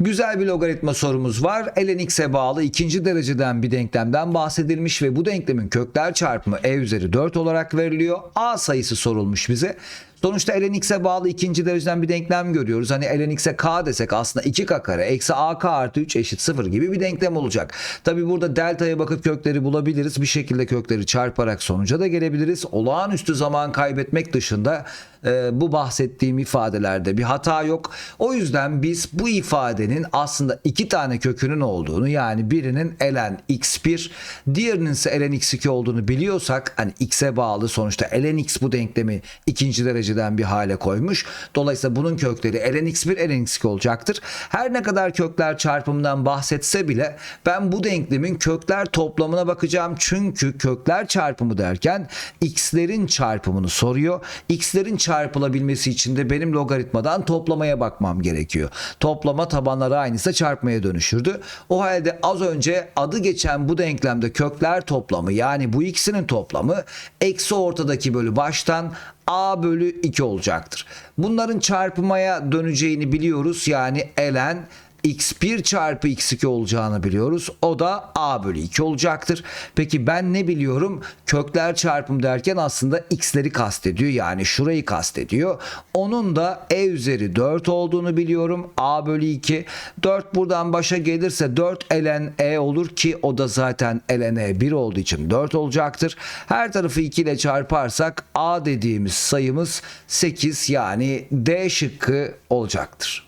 Güzel bir logaritma sorumuz var. ln x'e bağlı ikinci dereceden bir denklemden bahsedilmiş ve bu denklemin kökler çarpımı e üzeri 4 olarak veriliyor. A sayısı sorulmuş bize. Sonuçta ln x'e bağlı ikinci dereceden bir denklem görüyoruz. Hani ln x'e k desek aslında 2k kare eksi ak artı 3 eşit 0 gibi bir denklem olacak. Tabi burada delta'ya bakıp kökleri bulabiliriz. Bir şekilde kökleri çarparak sonuca da gelebiliriz. Olağanüstü zaman kaybetmek dışında e, bu bahsettiğim ifadelerde bir hata yok. O yüzden biz bu ifadenin aslında iki tane kökünün olduğunu yani birinin ln x1 diğerinin ise ln x2 olduğunu biliyorsak hani x'e bağlı sonuçta ln x bu denklemi ikinci dereceden bir hale koymuş. Dolayısıyla bunun kökleri ln x1 ln x2 olacaktır. Her ne kadar kökler çarpımından bahsetse bile ben bu denklemin kökler toplamına bakacağım. Çünkü kökler çarpımı derken x'lerin çarpımını soruyor. x'lerin çarpılabilmesi için de benim logaritmadan toplamaya bakmam gerekiyor. Toplama tabanları aynıysa çarpmaya dönüşürdü. O halde az önce adı geçen bu denklemde kökler toplamı yani bu ikisinin toplamı eksi ortadaki bölü baştan a bölü 2 olacaktır. Bunların çarpmaya döneceğini biliyoruz. Yani ln x1 çarpı x2 olacağını biliyoruz. O da a bölü 2 olacaktır. Peki ben ne biliyorum? Kökler çarpım derken aslında x'leri kastediyor. Yani şurayı kastediyor. Onun da e üzeri 4 olduğunu biliyorum. a bölü 2. 4 buradan başa gelirse 4 ln e olur ki o da zaten ln e 1 olduğu için 4 olacaktır. Her tarafı 2 ile çarparsak a dediğimiz sayımız 8 yani D şıkkı olacaktır.